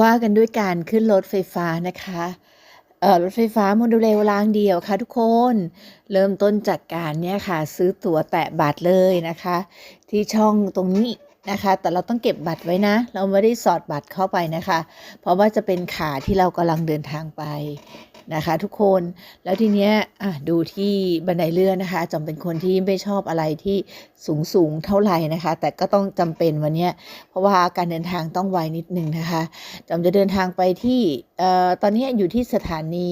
ว่ากันด้วยการขึ้นรถไฟฟ้านะคะเอ่อรถไฟฟ้าโมโนเรลรางเดียวค่ะทุกคน เริ่มต้นจากการเนี่ยค่ะ ซื้อตั๋วแตะบัตรเลยนะคะ ที่ช่องตรงนี้ นะคะ แต่เราต้องเก็บบัตรไว้นะ เราไม่ได้สอดบัตรเข้าไปนะคะ เพราะว่าจะเป็นขาที่เรากำลังเดินทางไปนะคะ ทุกคนแล้วทีเนี้ยดูที่บันไดเลื่อนนะคะจอมเป็นคนที่ไม่ชอบอะไรที่สูงสูงเท่าไหร่นะคะ แต่ก็ต้องจำเป็นวันเนี้ยเพราะว่าการเดินทางต้องไวนิดนึงนะคะจอมจะเดินทางไปที่ตอนนี้อยู่ที่สถานี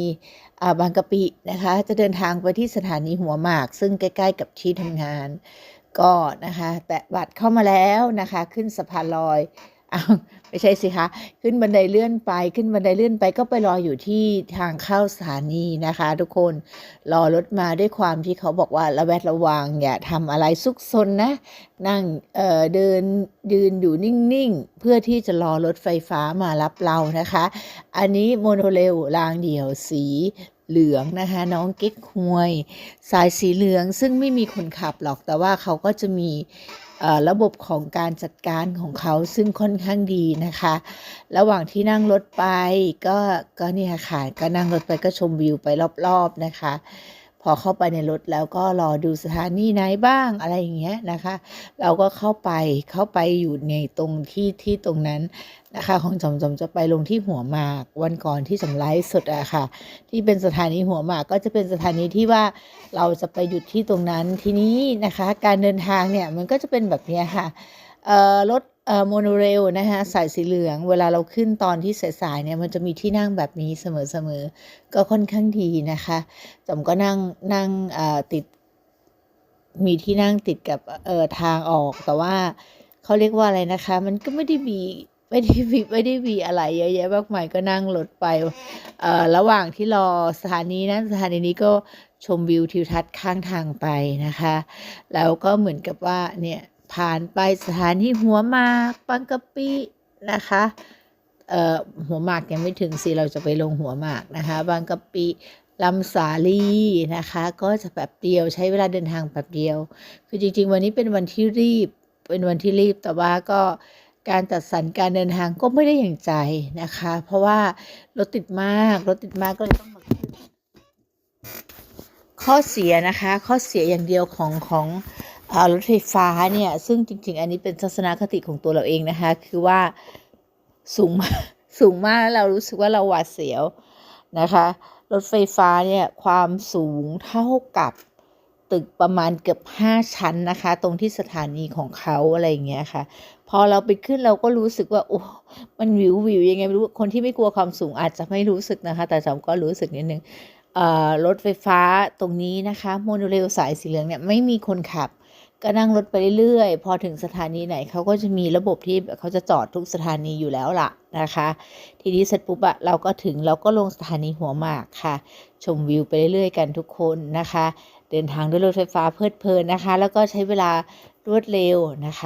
บางกะปินะคะ จะเดินทางไปที่สถานีหัวหมาก ซึ่งใกล้ ๆ กับที่ทำงาน ก็นะคะแตะบัตรเข้ามาแล้วนะคะ ขึ้นสะพานลอยอ้าวไม่ใช่สิคะขึ้นบันไดเลื่อนไปขึ้นบันไดเลื่อนไปก็ไปรออยู่ที่ทางเข้าสถานีนะคะ ทุกคนรอรถมาด้วยความที่เขาบอกว่าระแวดระวังอย่าทำอะไรซุกซนนะ นั่งเอ่อเดินยืนอยู่นิ่งๆ เพื่อที่จะรอรถไฟฟ้ามารับเรานะคะ อันนี้โมโนเรลรางเดี่ยวสี เหลืองนะคะน้องเก๊กฮวย สายสีเหลืองซึ่งไม่มีคนขับหรอกแต่ว่าเขาก็จะมีระบบของการจัดการของเขาซึ่งค่อนข้างดีนะคะ ระหว่างที่นั่งรถไปก็ก็เนี่ยค่ะก็นั่งรถไปก็ชมวิวไปรอบๆนะคะ อเข้าไปในรถแล้วก็รอดูสถานีไหนบ้างอะไรอย่างเงี้ยนะคะ เราก็เข้าไปเข้าไปอยู่ในตรงที่ที่ตรงนั้นนะคะ ของจอมจอมจะไปลงที่หัวหมากวันก่อนที่จำไลฟ์สดอะค่ะ ที่เป็นสถานีหัวหมากก็จะเป็นสถานีที่ว่าเราจะไปหยุดที่ตรงนั้นทีนี้นะคะ การเดินทางเนี่ยมันก็จะเป็นแบบนี้ค่ะเอ่อรถ โมโนเรลนะคะสายสีเหลือง เวลาเราขึ้นตอนที่สายๆเนี่ยมันจะมีที่นั่งแบบนี้เสมอๆ ก็ค่อนข้างดีนะคะจอมก็นั่งนั่งเอ่อติด มีที่นั่งติดกับเอ่อทางออก แต่ว่าเขาเรียกว่าอะไรนะคะ มันก็ไม่ได้มีไม่ได้มีไม่ได้มีอะไรเยอะแยะมากมายก็นั่งรถไปเอ่อระหว่างที่รอสถานีนั้นสถานีนี้ก็ชมวิวทิวทัศน์ข้างทางไปนะคะ แล้วก็เหมือนกับว่าเนี่ย ผ่านไปสถานีหัวมากบางกะปินะคะเอ่อหัวหมากยังไม่ถึงสิเราจะไปลงหัวหมากนะคะบางกะปิลำสาลีนะคะ ก็จะแบบเดียวใช้เวลาเดินทางแบบเดียว คือจริง ๆ วันนี้เป็นวันที่รีบเป็นวันที่รีบแต่ว่าก็การจัดสรรการเดินทางก็ไม่ได้อย่างใจนะคะ เพราะว่ารถติดมากรถติดมากก็เลยต้องมาข้อเสียนะคะ ข้อเสียอย่างเดียวของของ รถไฟฟ้าเนี่ย ซึ่งจริง ๆ อันนี้เป็นทัศนคติของตัวเราเองนะคะ คือว่าสูงสูงมากแล้วเรารู้สึกว่าเราหวาดเสียวนะคะ รถไฟฟ้าเนี่ย ความสูงเท่ากับตึกประมาณเกือบห้าชั้นนะคะ ตรงที่สถานีของเขาอะไรอย่างเงี้ยค่ะ พอเราไปขึ้นเราก็รู้สึกว่าโอ้ มันวิววิวยังไงไม่รู้คนที่ไม่กลัวความสูงอาจจะไม่รู้สึกนะคะ แต่จอมก็รู้สึกนิดนึงรถไฟฟ้าตรงนี้นะคะ โมโนเรลสายสีเหลืองเนี่ยไม่มีคนขับ ก็นั่งรถไปเรื่อยๆ พอถึงสถานีไหนเขาก็จะมีระบบที่เขาจะจอดทุกสถานีอยู่แล้วล่ะนะคะ ทีนี้เสร็จปุ๊บอะเราก็ถึงเราก็ลงสถานีหัวหมากค่ะ ชมวิวไปเรื่อยๆ กันทุกคนนะคะ เดินทางด้วยรถไฟฟ้าเพลิดเพลินนะคะ แล้วก็ใช้เวลารวดเร็วนะคะ